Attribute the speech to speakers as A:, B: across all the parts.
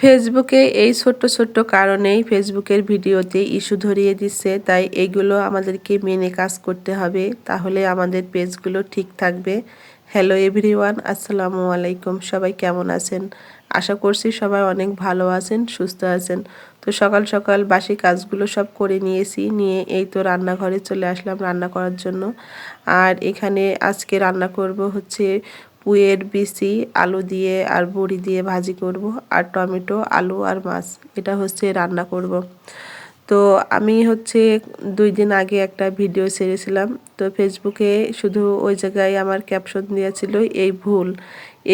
A: ফেসবুকে এই ছোট্ট ছোট্ট কারণেই ফেসবুকের ভিডিওতে ইস্যু ধরিয়ে দিচ্ছে, তাই এগুলো আমাদেরকে মেনে কাজ করতে হবে। তাহলে আমাদের পেজগুলো ঠিক থাকবে। হ্যালো এভরিওয়ান, আসসালামু আলাইকুম। সবাই কেমন আছেন? আশা করছি সবাই অনেক ভালো আছেন, সুস্থ আছেন। তো সকাল সকাল বাসি কাজগুলো সব করে নিয়েছি, নিয়ে এই তো রান্নাঘরে চলে আসলাম রান্না করার জন্য। আর এখানে আজকে রান্না করব হচ্ছে পুয়ের বিসি আলু দিয়ে আর বড়ি দিয়ে ভাজি করব, আর টমেটো, আলু আর মাছ। এটা হচ্ছে রান্না করব। তো আমি হচ্ছে দুই দিন আগে একটা ভিডিও ছেড়েছিলাম। তো ফেসবুকে শুধু ওই জায়গায় আমার ক্যাপশন দিয়েছিল এই ভুল।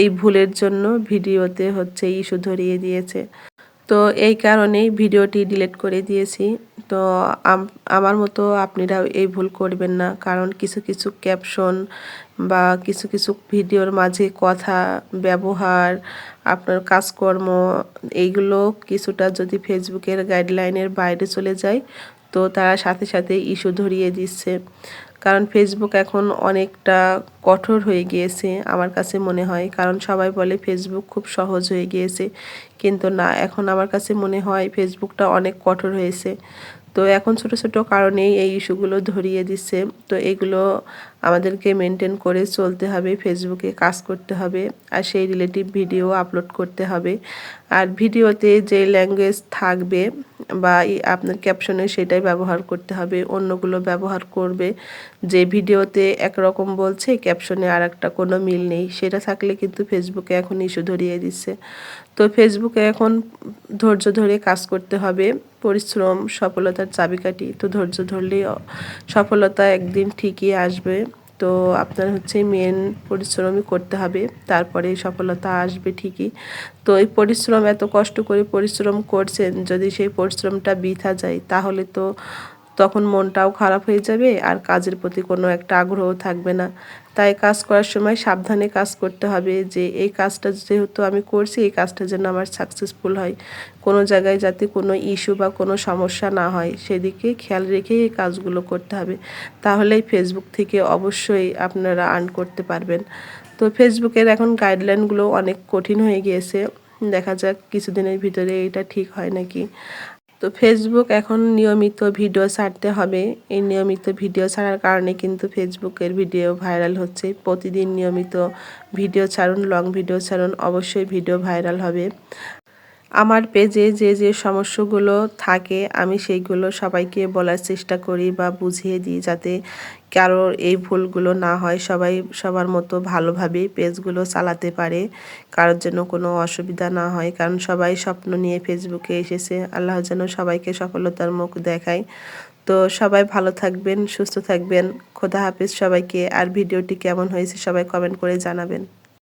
A: এই ভুলের জন্য ভিডিওতে হচ্ছে ইস্যু ধরিয়ে দিয়েছে। তো এই কারণেই ভিডিওটি ডিলিট করে দিয়েছি। তো আমার মতো আপনারাও এই ভুল করবেন না। কারণ কিছু কিছু ক্যাপশন বা কিছু কিছু ভিডিওর মাঝে কথা, ব্যবহার, আপনার কাজকর্ম, এইগুলো কিছুটা যদি ফেসবুকের গাইডলাইনের বাইরে চলে যায় তো তারা সাথে সাথে ইস্যু ধরিয়ে দিচ্ছে। কারণ ফেসবুক এখন অনেকটা কঠোর হয়ে গিয়েছে আমার কাছে মনে হয়। কারণ সবাই বলে ফেসবুক খুব সহজ হয়ে গিয়েছে। কিন্তু না, এখন আমার কাছে মনে হয় ফেসবুকটা অনেক কঠোর হয়েছে। তো এখন ছোট ছোট কারণেই এই ইস্যুগুলো ধরিয়ে দিচ্ছে। তো এগুলো আমাদেরকে মেনটেন করে চলতে হবে ফেসবুকে কাজ করতে হবে, আর সেই রিলেটিভ ভিডিও আপলোড করতে হবে। আর ভিডিওতে যে ল্যাঙ্গুয়েজ থাকবে বা আপনার ক্যাপশনে সেটাই ব্যবহার করতে হবে, অন্যগুলো ব্যবহার করবে। যে ভিডিওতে একরকম বলছে ক্যাপশনে আর একটা কোনো মিল নেই, সেটা থাকলে কিন্তু ফেসবুকে এখন ইস্যু ধরিয়ে দিচ্ছে। তো ফেসবুকে এখন ধৈর্য ধরে কাজ করতে হবে, পরিশ্রম, সফলতার চাবিকাঠি। তো ধৈর্য ধরলেই সফলতা একদিন ঠিকই আসবে। তো আপনার হচ্ছে মেন পরিশ্রমই করতে হবে। তারপরে সফলতা আসবে ঠিকই। তো এই পরিশ্রম, এত কষ্ট করে পরিশ্রম করছেন, যদি সেই পরিশ্রমটা বৃথা যায়, তাহলে তো তখন মনটাও খারাপ হয়ে যাবে আর কাজের প্রতি কোনো একটা আগ্রহ থাকবে না। তাই কাজ করার সময় সাবধানে কাজ করতে হবে যে, এই কাজটা যেহেতু আমি করছি, এই কাজটা যেন আমার সাকসেসফুল হয়। কোনো জায়গায় যাতে কোনো ইস্যু বা কোনো সমস্যা না হয়, সেদিকে খেয়াল রেখেই এই কাজগুলো করতে হবে। তাহলেই ফেসবুক থেকে অবশ্যই আপনারা আর্ন করতে পারবেন। তো ফেসবুকের এখন গাইডলাইনগুলো অনেক কঠিন হয়ে গিয়েছে। দেখা যাক, কিছুদিনের ভিতরে এটা ঠিক হয় নাকি। তো ফেসবুক এখন নিয়মিত ভিডিও ছাড়তে হবে। এই নিয়মিত ভিডিও ছাড়ার কারণে কিন্তু ফেসবুকের ভিডিও ভাইরাল হচ্ছে। প্রতিদিন নিয়মিত ভিডিও ছাড়ুন লং ভিডিও ছাড়ুন, অবশ্যই ভিডিও ভাইরাল হবে। আমার পেজে যে যে সমস্যাগুলো থাকে, আমি সেইগুলো সবাইকে বলার চেষ্টা করি বা বুঝিয়ে দিই যাতে কারোর এই ভুলগুলো না হয়, সবাই সবার মতো ভালোভাবে পেজগুলো চালাতে পারে, কারোর যেন কোনো অসুবিধা না হয়, কারণ সবাই স্বপ্ন নিয়ে ফেসবুকে এসেছে, আল্লাহ যেন সবাইকে সফলতার মুখ দেখায়। তো সবাই ভালো থাকবেন, সুস্থ থাকবেন, খোদা হাফিজ সবাইকে, আর ভিডিওটি কেমন হয়েছে সবাই কমেন্ট করে জানাবেন।